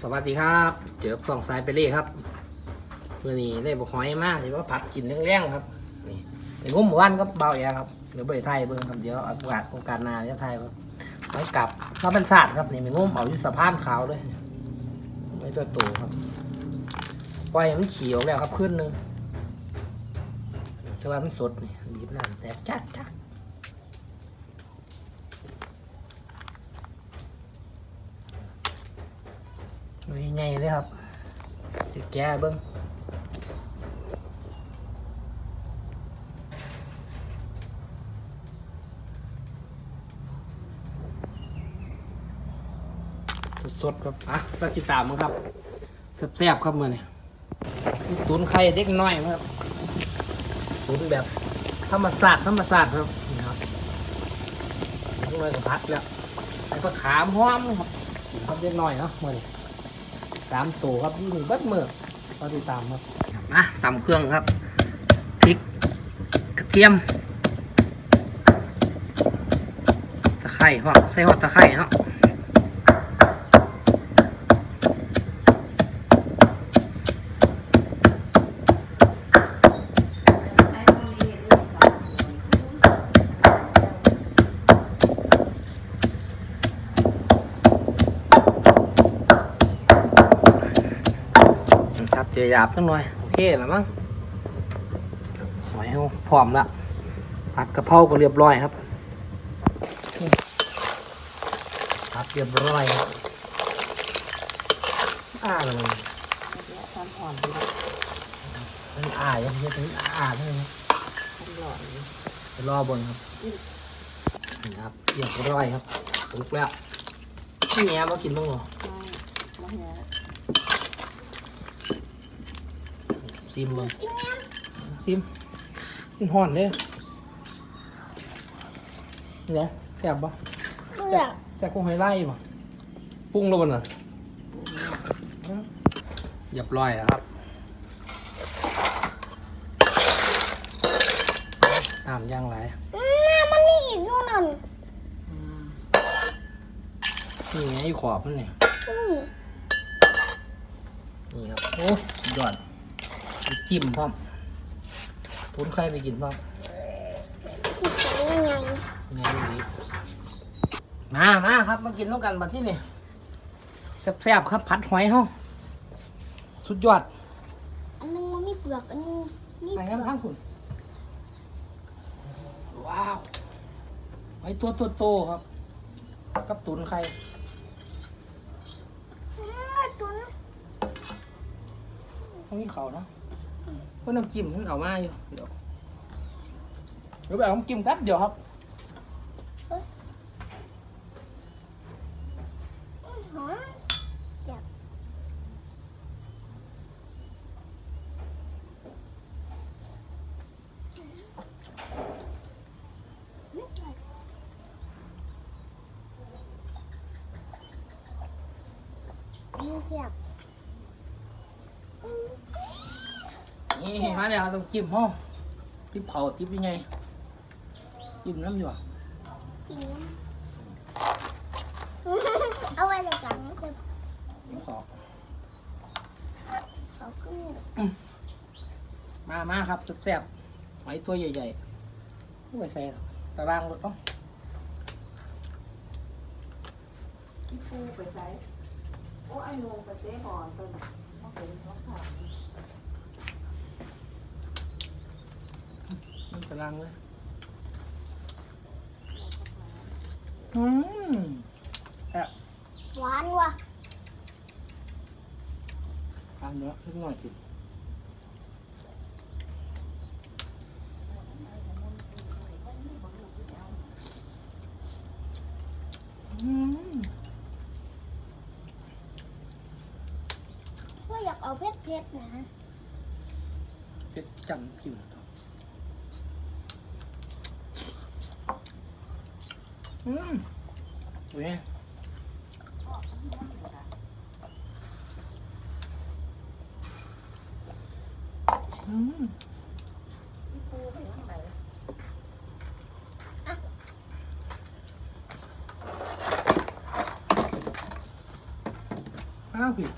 สวัสดีครับ เจอฟองสายไปเล่ครับเมื่อนี้ได้บกหอยมากที่ว่าผัดกินแรงๆครับนี่เป็นงุ้มหมู่บ้านครับเบาแอครับเดี๋ยวไปไทยเบิ่งครับเดี๋ยวโอกาสโอกาสหน้าจะไทยครับไว้กลับถ้าเป็นศาสตร์ครับนี่เป็นงุ้มเอาอยู่สะพานขาวด้วยไม่ตัวโตครับปล่อยมันเขียวแล้วครับขึ้นนึงแต่ว่ามันสดนี่บีบน้ำแตกจักจัก มันยังไงเลยครับติแกะเบิ้งสดๆครับอะต้องติตามมั้งครับแซ่บๆครับมื่อนี้มีตุนไข่เด็กน้อยครับตุนแบบธรรมศาสตร์ธรรมศาสตร์ครับนี่ครับเด็กน้อยกับพัดแล้วใส่ผักขามหอมครับกินครับเด็กน้อยเนาะมื่อนี้ สามตัวครับอยี่นี่เบิดมือต้องติดตามครับมาตำเครื่องครับพริกกระเทียมตะไคร้พ่อใส่หอดตะไคร้เนาะ ครับเจีย หยาบสักหน่อยโอเคแล้วมั้งหอยเอาพร้อมละผัดกะเพราก็เรียบร้อยครับผัดเรียบร้อยครับอ่าเลยตอนอ่อนดีนะมันอ่ายังไม่ถึงอ่าเลยนะมันหลอนไปรอบนครับนี่ครับเรียบร้อยครับสุกแล้วนี่แง่มากินบ้างเหรอไม่ไม่ย ซิมเลยซิมมันห่อนเลยเนี่ยแซ่บปะเบื่อจากกุ้งไฮไล่ปะปรุงแล้วมันอะเรียบร้อยแล้วครับตามย่างไรแม่มันนี่อีกนู่นนั่นอืมนี่ไงอยู่ขอบมันเนี่ยนี่นี่ครับ โอ้สุดยอดมี จิ้มพร้อมทุนใครไปกินพร้อมผิดใจยังไงไงดีมามาครับมากินต้องกันมาที่นี่แซ่บๆครับผัดหอยเฮาสุดยอด อันนึงมันมีเปลือกอันนึงมีไหนเปคลืรัอบกข้างคุณว้าวไอตัวโตๆครับ กับตุนไข่อ้าตุนต้องมีเขาเนาะ เพราะน้ำจิ้มมันเอามาอยู่เดี๋ยวเดี๋ยวไปเอาน้ำจิ้มแป๊บเดียวครับหอมนี่เจ็บ นี่มาแล้วต้องจิ้มห้องจิ้มเผาจิ้มยังไงจิ้มน้ำอยู่อะกินน้ำเอาไว้เลยกันเดี๋ยวจิ้มขอบเขาขึ้นนี่มามาครับแซ่บๆหอยตัวใหญ่ๆไม่ใส่หรอกตารางรถต้องที่ปูไปใส่โอ้ไอ้หนูไปเตะบอลตัวน่ะมาเป็นเขาขามั นตารางเลยอืมหวานว่ะทานเนื้อนิดหน่อยสิอืมว่าอยากเอาเพชรเพชรนะเป็ดจำผิว อืมเว้ยอืมที่ปูไปทางไหนมอ้าวพี่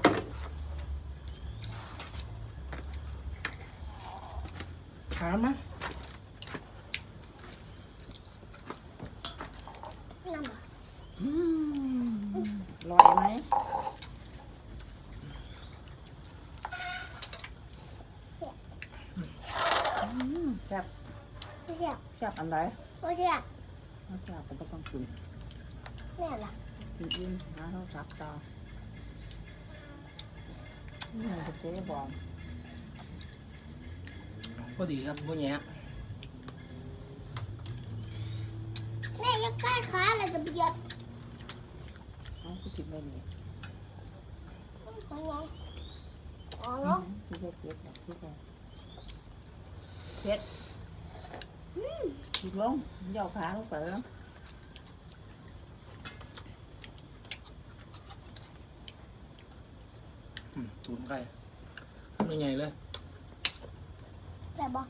ถามไหม น้ำอะ อืมลอยไหมอืมแซ่บ ไม่ ใช่แซ่บอันใดไม่ใช่ไม่แซ่บผมก็ต้องกินแม่ล่ะกินอิ่มหาเท่าซับต่อนี่จะเจ๊บอกพอดีครับพวกเนี้ยแม่ยังใกล้ขาอะไรจะเบียดน้องกูกินไม่ดีมันไงอ๋อเนาะที่เผ็ดเผ็ดแบบที่เผ็ดเผ็ ดกินลงย่อขาลงไปแล้วอืมตูนไก่ทำยังไงเลยแต่บอก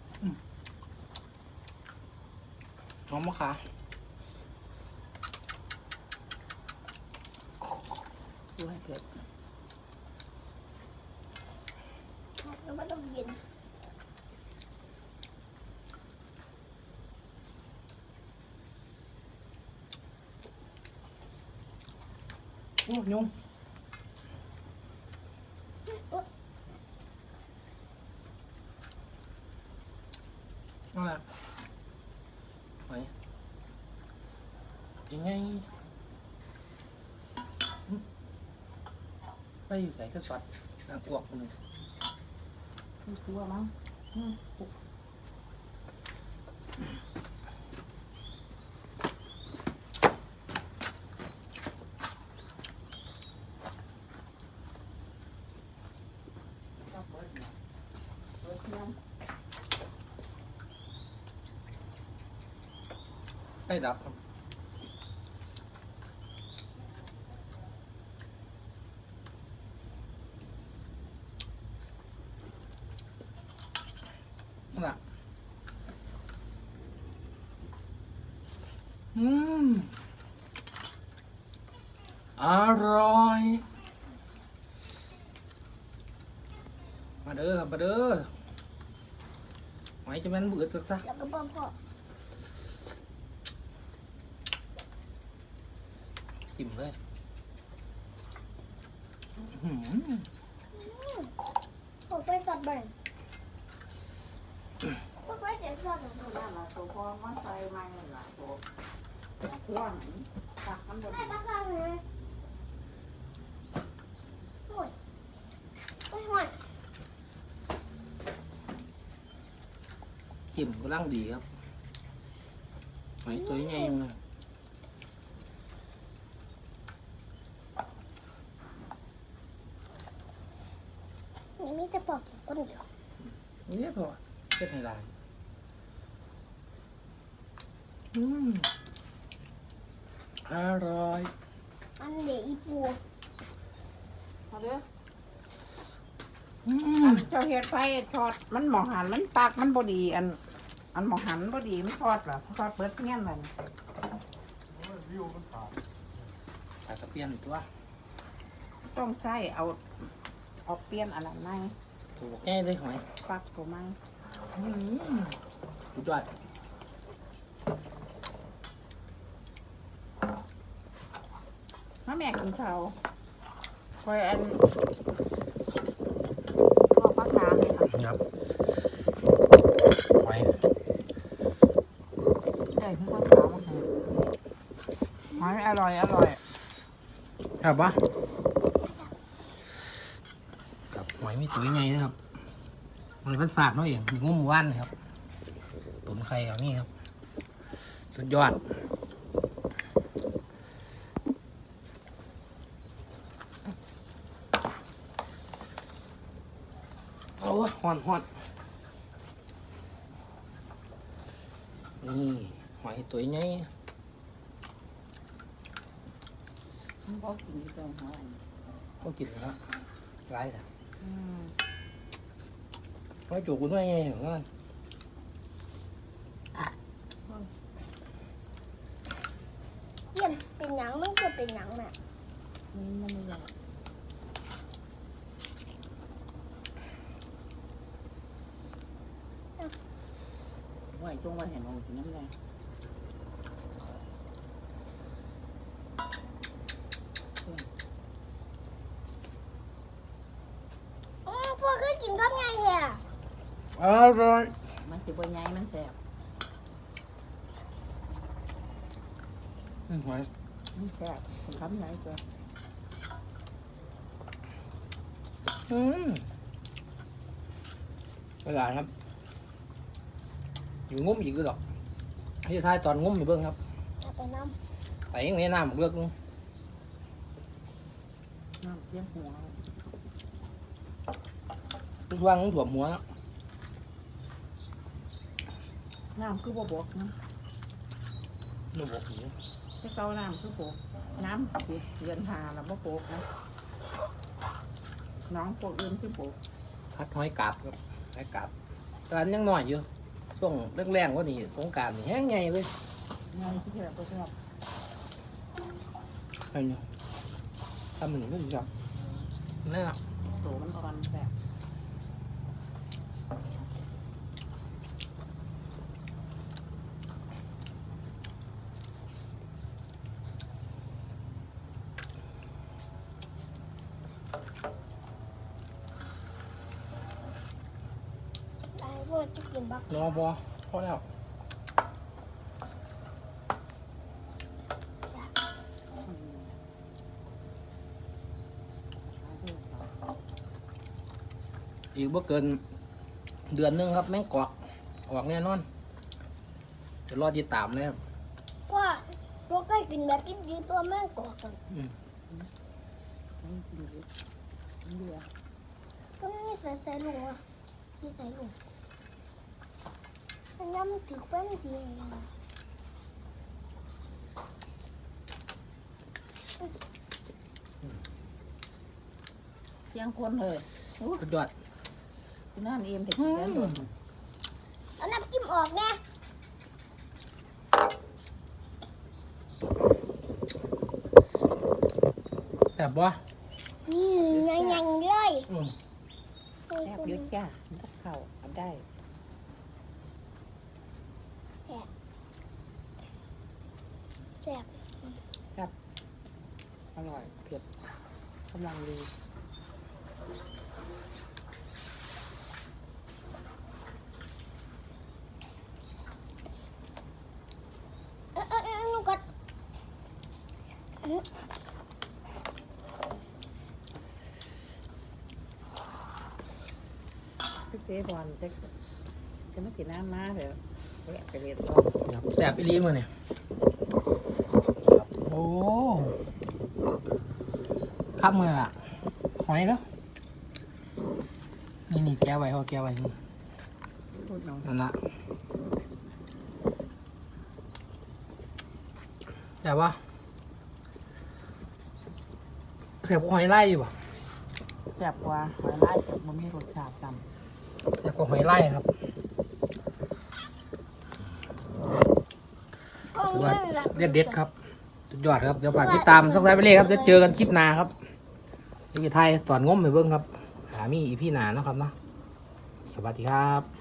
หอมมะขาดูให้เผ็ดเราไม่ต้องกิน โอ้ยุ่งนั่นแหละไปยังไงหึไปอยู่ใส่ก็สวัดนางอ้วกมันงไม่กลัวมั้งอืมก็เปิดเนี่ยเปิดเนี่ย ไปดับครับนั่นแหละอืมอร่อยมาเด้อครับมาเด้อหอย จะแม่นเบืดสักซะแล้วก็บอกพ่อจิ้มเลยอื้อหือพ่อไปสอดบ่อยพ่อไปเดี๋ยวสอดของผมนั่นล่ะตัวพอมันใส่มานี่ล่ะตัวร้อนตักมันบ่แม่ดีตั้งข้างเลยโอ้ยโอ้ยโอ้ยจิ้มกำลังดีครับหอยตัวใหญ่ๆเล มีแต่ปอกคนเดียวเนี่ยพอเช็ดให้ลายอืมอร่อย อันเดียวอีปูเอาเด้ออือัมนเจ้าเฮ็ดไฟทอดมันหมองหันมันปากมันบ่ดี อัน อันหมองหันบ่ดีมันทอดเหรอทอดเปิดเงี้ยนมันขาตะเพียนตัวต้องใช้เอา เอาเปลี่ยนอันนั้นไหมถูกแง่เลยหอยปลักตัวไหมอืมสุดยอดมาแม่กินข้าวคอยอันพ่อปักน้ำนี่ค่ะครับหอยได้คือปักน้ำมาให้หอยอร่อยอร่อยครับปะครับหอยมี ตัวใหญ่นะครับมันเป็นศาสตร์เนาะเองงุ้มว่านครับตุนไข่กับนี่ครับ สุดยอดโอ้ยฮ้อนฮ้อนนี่หอยตัวใหญ่มันก็กินอยู่ตรงหอยเขากินแล้วไรล่ะอืมห ไว้จูบกูด้วยไงของนั่นเยี่ยมเป็นหนังมันจะเป็นหนังแม่นี่มันไม่ใหญ่ไหวตรงไหวเห็นเอาถึงน้ำแดง อร่อยมันสิบ่ใหญ่มันแซ่บอืมหอยมันแซ่บผมทำใหญ่ตัวอืมอร่อยครับ อยู่งุ้มอีกก็ดอกที่ท้ายตอนงุ้มอยู่เบิ้งครับเอาไปน้ไปยังไงน้ำเลือกนึงน้ำเลี้ยงหัวทุกว่างต้องถ่วมหัวนะ น้ำคือบ่บกนะนุ่มอกอยู่ถ้าเกาน้ำคือบกน้ำสิเดือนหาแล้วบ่บกนะน้องพวกอื่นคือบกพัดหอยกาบครับหอยกาบตอนยังน้อยอยู่ช่วงแรงๆกว่านี่สงกรารนี่แห้งใหญ่เลยงานที่แซ่บบ่ชอบไอ้เนี่ยทำมันไม่ดีจังนั่นแหละโตมันอ่อนแซ่บำไอ้พวกจะกินบัก ร อพอพอแล้วอีกบ่เกินเดือนหนึงครับ แม่งกอกออกแน่นอนจะรอติดตามเลยครับว่าพวกเคยกินแบบดิบๆตัวแม่งกรอกกันมันกินอยู่มันเดือดก็ไม่มีใส่ใส่ลุงอะที่ใส่ลุง อันนี้มันถือเป็นสีเที่ยงคนเลยโอ้สุดยอดยน้ำเอ็มเผ็ดแล้วตัวเอาน้ำจิ้มออกแน่แต่บบ่นี่ยังๆเลยอืมแซ่บเยอะจ้ากับข้าวเอาได้ ซ่บอร่อยเผ็ดกำลังดี เออเออเออหนูกัดพี่เจ๊บอลจะจะไม่กินน้ำมาเถอะแวะไปเรียนรอครับแสบอีหลีมือเนี่ยโอ้ครับมือละหอยแล้วนี่นี่แก้วไว้เขาแก้วไว้นี่พูดน้องนั่นละแต่ว่าแสบกว่าหอยไล่อยู่ป่ะแซ่บกว่าหอยลายมันมีรสชาติจแสบกว่าหอยไล่ครับเอาถือว่าเงินละเด็ดเด็ดๆครับ สุดยอดครับเดี๋ยวฝากติดตามสักท้ายไปเลยครับเดี๋ยวเจอกันคลิปหน้าครับนี่ไทยตอนง้มไปเบิ้งครับหามีอีพี่หนาเนาะครับเนาะสวัสดีครับ